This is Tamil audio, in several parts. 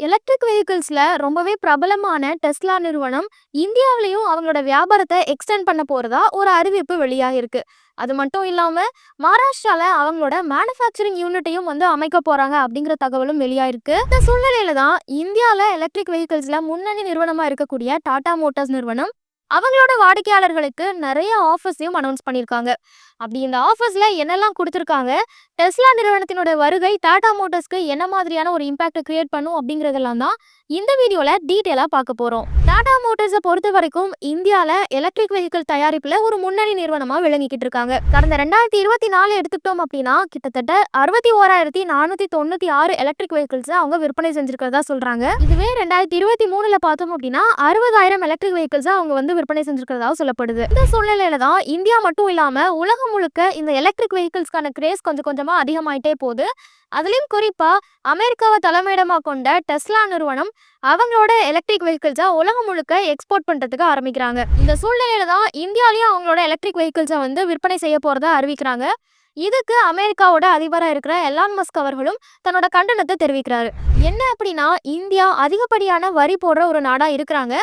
எலக்ட்ரிக் வெஹிக்கிள்ஸில் ரொம்பவே பிரபலமான டெஸ்லா நிறுவனம் இந்தியாவிலையும் அவங்களோட வியாபாரத்தை எக்ஸ்டெண்ட் பண்ண போகிறதா ஒரு அறிவிப்பு வெளியாகிருக்கு. அது மட்டும் இல்லாமல் மகாராஷ்டிராவில் அவங்களோட மேனுஃபேக்சரிங் யூனிட்டையும் வந்து அமைக்க போகிறாங்க அப்படிங்கிற தகவலும் வெளியாயிருக்கு. இந்த சூழ்நிலையில தான் இந்தியாவில் எலக்ட்ரிக் வெஹிக்கிள்ஸில் முன்னணி நிறுவனமாக இருக்கக்கூடிய டாடா மோட்டார்ஸ் நிறுவனம் அவங்களோட வாடிக்கையாளர்களுக்கு நிறைய ஆஃபர்ஸையும் அனௌன்ஸ் பண்ணியிருக்காங்க. அப்படி இந்த ஆஃபர்ஸில் என்னெல்லாம் கொடுத்துருக்காங்க? டெஸ்லா நிறுவனத்தினோட வருகை டாடா மோட்டர்ஸ்க்கு என்ன மாதிரியான ஒரு இம்பாக்டை கிரியேட் பண்ணும் அப்படிங்கிறதெல்லாம் தான் இந்த வீடியோவில் டீட்டெயிலாக பார்க்க போகிறோம் டாடா மோட்டார்ஸை பொறுத்த வரைக்கும் இந்தியாவில் எலக்ட்ரிக் வெஹிக்கிள் தயாரிப்பில் ஒரு முன்னணி நிறுவனமாக விளங்கிக்கிட்டு இருக்காங்க. கடந்த ரெண்டாயிரத்தி இருபத்தி நாலு எடுத்துக்கிட்டோம் அப்படின்னா கிட்டத்தட்ட அறுபத்தி ஓராயிரத்தி நானூற்றி தொண்ணூற்றி ஆறு எலக்ட்ரிக் வெஹிக்கிள்ஸை அவங்க விற்பனை செஞ்சுருக்கிறதா சொல்கிறாங்க இதுவே ரெண்டாயிரத்தி இருபத்தி மூணில் பார்த்தோம் அப்படின்னா அறுபதாயிரம் எலக்ட்ரிக் வெஹிக்கிள்ஸை அவங்க வந்து விற்பனை செஞ்சிருக்கிறதா சொல்லப்படுது. இந்த சூழ்நிலையில தான் இந்தியா மட்டும் இல்லாம உலகம் முழுக்க இந்த எலக்ட்ரிக் வெஹிக்கிள்ஸ்க்கான கிரேஸ் கொஞ்சம் கொஞ்சமா அதிகமாயிட்டே போகுது. அதுலயும் குறிப்பா அமெரிக்காவை தலைமையிடமா கொண்ட டெஸ்லா நிறுவனம் அவங்களோட எலக்ட்ரிக் வெஹிக்கிள்ஸை உலகம் முழுக்க எக்ஸ்போர்ட் பண்றதுக்கு ஆரம்பிக்கிறாங்க. இந்த சூழ்நிலையில தான் இந்தியாலயும் அவங்களோட எலக்ட்ரிக் வெஹிக்கிள்ஸை வந்து விற்பனை செய்ய போறதா அறிவிக்கிறாங்க. இதுக்கு அமெரிக்காவோட அதிபராக இருக்கிற எலான் மஸ்க் அவர்களும் தன்னோட கண்டனத்தை தெரிவிக்கிறாரு. என்ன அப்படின்னா இந்தியா அதிகப்படியான வரி போடுற ஒரு நாடா இருக்கிறாங்க.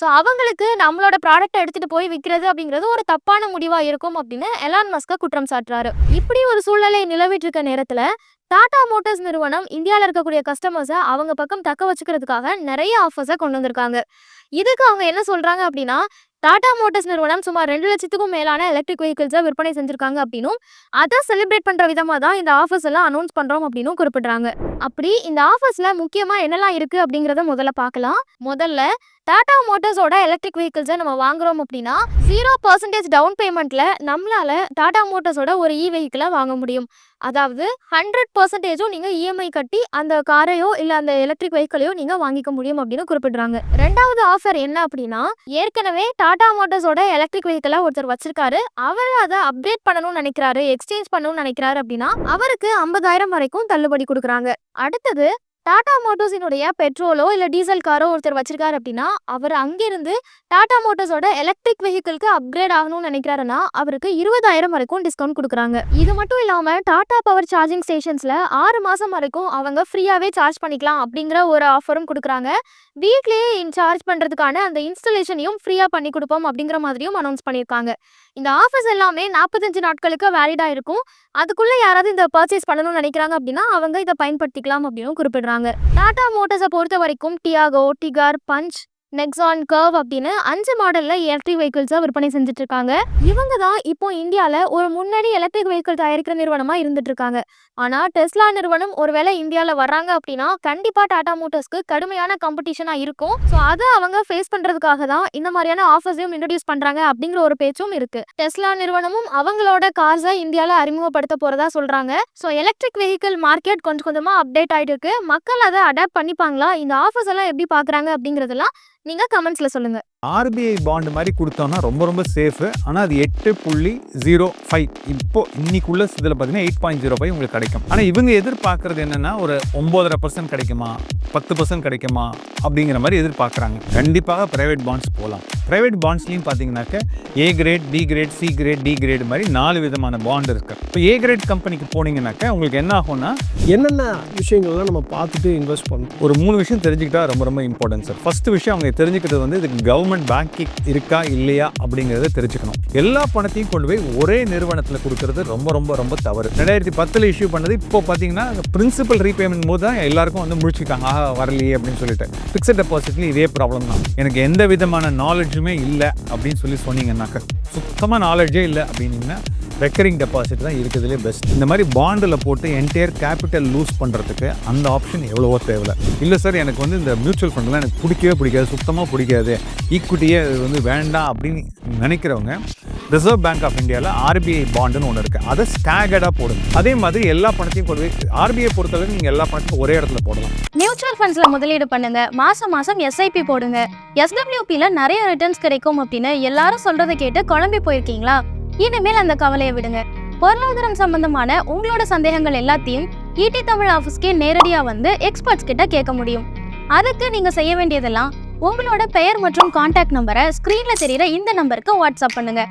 ஸோ அவங்களுக்கு நம்மளோட ப்ராடக்ட்டை எடுத்துட்டு போய் விற்கிறது அப்படிங்கிறது ஒரு தப்பான முடிவா இருக்கும் அப்படின்னு எலான் மஸ்க குற்றம் சாட்டுறாரு. இப்படி ஒரு சூழ்நிலை நிலவிட்டு இருக்க நேரத்துல டாடா மோட்டார்ஸ் நிறுவனம் இந்தியாவில் இருக்கக்கூடிய கஸ்டமர்ஸை அவங்க பக்கம் தக்க வச்சுக்கிறதுக்காக நிறைய ஆஃபர்ஸை கொண்டு வந்திருக்காங்க. இதுக்கு அவங்க என்ன சொல்கிறாங்க அப்படின்னா டாடா மோட்டார்ஸ் நிறுவனம் சுமார் ரெண்டு லட்சத்துக்கும் மேலான எலக்ட்ரிக் வெஹிக்கிள்ஸை விற்பனை செஞ்சிருக்காங்க அப்படின்னும் அதை செலிப்ரேட் பண்ற விதமாக தான் இந்த ஆஃபர்ஸ் எல்லாம் அனௌன்ஸ் பண்றோம் அப்படின்னும் குறிப்பிடுறாங்க. அப்படி இந்த ஆஃபர்ஸ்ல முக்கியமா என்னெல்லாம் இருக்கு அப்படிங்கறத முதல்ல பார்க்கலாம். முதல்ல டாடா மோட்டார்ஸோட எலக்ட்ரிக் வெஹிக்கிள்ஸை நம்ம வாங்குறோம் அப்படின்னா ஜீரோ பர்சன்டேஜ் டவுன் பேமெண்ட்ல நம்மளால டாடா மோட்டார்ஸோட ஒரு இ வெஹிக்கிளை வாங்க முடியும். அதாவது ஹண்ட்ரட் பர்சன்டேஜும் நீங்க இஎம்ஐ கட்டி அந்த காரையோ இல்ல அந்த எலக்ட்ரிக் வெஹிக்கிளையோ நீங்க வாங்கிக்க முடியும் அப்படின்னு குறிப்பிடுறாங்க. ரெண்டாவது ஆஃபர் என்ன அப்படின்னா ஏற்கனவே டாடா மோட்டார்ஸோட எலக்ட்ரிக் வெஹிக்கிளாக ஒருத்தர் வச்சிருக்காரு. அவர் அதை அப்டேட் பண்ணணும்னு நினைக்கிறாரு எக்ஸ்சேஞ்ச் பண்ணணும்னு நினைக்கிறாரு அப்படின்னா அவருக்கு ஐம்பதாயிரம் வரைக்கும் தள்ளுபடி கொடுக்குறாங்க. அடுத்தது டாடா மோட்டார்ஸினுடைய பெட்ரோலோ இல்லை டீசல் காரோ ஒருத்தர் வச்சிருக்காரு அப்படின்னா அவர் அங்கிருந்து டாடா மோட்டார்ஸோட எலக்ட்ரிக் வெஹிக்கிள்க்கு அப்கிரேட் ஆகணும்னு நினைக்கிறாருன்னா அவருக்கு இருபதாயிரம் வரைக்கும் டிஸ்கவுண்ட் கொடுக்குறாங்க. இது மட்டும் இல்லாம டாடா பவர் சார்ஜிங் ஸ்டேஷன்ஸ்ல ஆறு மாசம் வரைக்கும் அவங்க ஃப்ரீயாவே சார்ஜ் பண்ணிக்கலாம் அப்படிங்கிற ஒரு ஆஃபரும் கொடுக்குறாங்க. வீட்லேயே சார்ஜ் பண்றதுக்கான அந்த இன்ஸ்டலேஷனையும் ஃப்ரீயா பண்ணி கொடுப்போம் அப்படிங்கிற மாதிரியும் அனௌன்ஸ் பண்ணியிருக்காங்க. இந்த ஆஃபர்ஸ் எல்லாமே நாற்பத்தஞ்சு நாட்களுக்கு வேலிடா இருக்கும். அதுக்குள்ள யாராவது இந்த பர்ச்சேஸ் பண்ணணும்னு நினைக்கிறாங்க அப்படின்னா அவங்க இதை பயன்படுத்திக்கலாம் அப்படின்னு குறிப்பிடுறாங்க. டாடா மோட்டர்ஸை பொறுத்த வரைக்கும் Tiago Tigor Punch Nexon Curvv அப்படின்னு அஞ்சு மாடல்ல எலக்ட்ரிக் வெஹிக்கிள்ஸை விற்பனை செஞ்சுட்டு இருக்காங்க இவங்க தான் இப்போ இந்தியால ஒரு முன்னணி எலக்ட்ரிக் வெஹிக்கிள் தயாரிக்கிற நிறுவனமா இருந்துட்டு இருக்காங்க ஆனா டெஸ்லா நிறுவனம் ஒருவேளை இந்தியால வர்றாங்க அப்படின்னா கண்டிப்பா டாடா மோட்டர்ஸ்க்கு கடுமையான காம்படிஷனா இருக்கும். ஸோ அதை அவங்க ஃபேஸ் பண்றதுக்காக தான் இந்த மாதிரியான ஆஃபர்ஸையும் இன்ட்ரடியூஸ் பண்றாங்க அப்படிங்கிற ஒரு பேச்சும் இருக்கு. டெஸ்லா நிறுவனமும் அவங்களோட கார்ஸை இந்தியால அறிமுகப்படுத்த போறதா சொல்றாங்க. ஸோ எலக்ட்ரிக் வெஹிக்கிள் மார்க்கெட் கொஞ்சம் கொஞ்சமா அப்டேட் ஆயிட்டு இருக்கு மக்கள் அதை அடாப்ட் பண்ணிப்பாங்களா? இந்த ஆஃபர்ஸ் எல்லாம் எப்படி பாக்குறாங்க அப்படிங்கறதெல்லாம் நீங்க கமெண்ட்ஸ்ல சொல்லுங்க. ஆர்பிஐ பாண்டு மாதிரி கொடுத்தோம்னா ரொம்ப ரொம்ப சேஃபு ஆனால் அது எட்டு புள்ளி ஜீரோ ஃபைவ் இப்போ இன்னைக்குள்ள இதில் பார்த்தீங்கன்னா எயிட் பாயிண்ட் ஜீரோ ஃபைவ் உங்களுக்கு கிடைக்கும். ஆனால் இவங்க எதிர்பார்க்கறது என்னன்னா ஒரு ஒம்போதரை பர்சன்ட் கிடைக்குமா? பத்து பர்சன்ட் கிடைக்குமா? அப்படிங்கிற மாதிரி எதிர்பார்க்குறாங்க. கண்டிப்பாக ப்ரைவேட் பாண்ட்ஸ் போகலாம் ப்ரைவேட் பாண்ட்ஸ்லையும் பார்த்தீங்கன்னாக்க A grade B grade C grade D grade மாதிரி நாலு விதமான பாண்ட் இருக்கு. இப்போ ஏ கிரேட் கம்பெனிக்கு போனீங்கன்னாக்க உங்களுக்கு என்ன ஆகும்னா என்னென்ன விஷயங்கள்லாம் நம்ம பார்த்துட்டு இன்வெஸ்ட் பண்ணணும்? ஒரு மூணு விஷயம் தெரிஞ்சுக்கிட்டா ரொம்ப ரொம்ப இம்பார்ட்டன்ட் சார் ஃபர்ஸ்ட் விஷயம் அவங்க தெரிஞ்சுக்கிறது வந்து இதுக்கு கவர்மெண்ட் பேங்கிங் இருக்கா இல்லையா அப்படிங்கிறத தெரிஞ்சுக்கணும். எல்லா பணத்தையும் கொண்டு போய் ஒரே நிறுவனத்தில் கொடுக்கறது ரொம்ப ரொம்ப ரொம்ப தவறு. ரெண்டாயிரத்தி பத்தில் இஷ்யூ பண்ணது இப்போ பார்த்தீங்கன்னா பிரின்சிபல் ரீபேமெண்ட் போது தான் எல்லாருக்கும் வந்து முடிச்சுக்கிட்டாங்க. ஆஹா வரலையே அப்படின்னு சொல்லிட்டு. ஃபிக்ஸட் டெபாசிட்லேயும் இதே ப்ராப்ளம் தான். எனக்கு எந்த விதமான நாலேஜுமே இல்லை அப்படின்னு சொல்லி சொன்னீங்கன்னாக்க சுத்தமாக நாலேஜே இல்லை அப்படின்னீங்கன்னா ரெக்கரிங் டெபாசிட் தான் இருக்கிறதுலே பெஸ்ட் இந்த மாதிரி பாண்டில் போட்டு என்டையர் கேபிட்டல் லூஸ் பண்ணுறதுக்கு அந்த ஆப்ஷன் எவ்வளவோ தேவை இல்லை சார் எனக்கு வந்து இந்த மியூச்சுவல் ஃபண்ட்லாம் எனக்கு பிடிக்கவே பிடிக்காது சுத்தமாக பிடிக்காது. ஈக்குவிட்டியே இது வந்து வேண்டாம் அப்படின்னு நினைக்கிறவங்க ரிசர்வ் பேங்க் ஆஃப் இந்தியாவில் ஆர்பிஐ பாண்டுன்னு ஒன்று இருக்குது அதை ஸ்டாகர்டாக போடுங்க. அதே மாதிரி எல்லா பணத்தையும் கொண்டு போய் ஆர்பிஐ பொறுத்தவரைக்கும் நீங்கள் எல்லா பணத்தையும் ஒரே இடத்துல போடலாம். மியூச்சுவல் ஃபண்ட்ஸில் முதலீடு பண்ணுங்க. மாதம் மாதம் எஸ்ஐபி போடுங்க. எஸ்டபிள்யூபியில் நிறைய ரிட்டர்ன்ஸ் கிடைக்கும் அப்படின்னு எல்லாரும் சொல்கிறத கேட்டு குழம்பி போயிருக்கீங்களா? இனிமேல் அந்த கவலையை விடுங்க. பொருளாதாரம் சம்பந்தமான உங்களோட சந்தேகங்கள் எல்லாத்தையும் ஈடி தமிழ் ஆஃபீஸ்க்கே நேரடியாக வந்து எக்ஸ்பர்ட்ஸ் கிட்ட கேட்க முடியும். அதுக்கு நீங்கள் செய்ய வேண்டியதெல்லாம் உங்களோட பெயர் மற்றும் கான்டாக்ட் நம்பரை ஸ்க்ரீனில் தெரியிற இந்த நம்பருக்கு வாட்ஸ்அப் பண்ணுங்கள்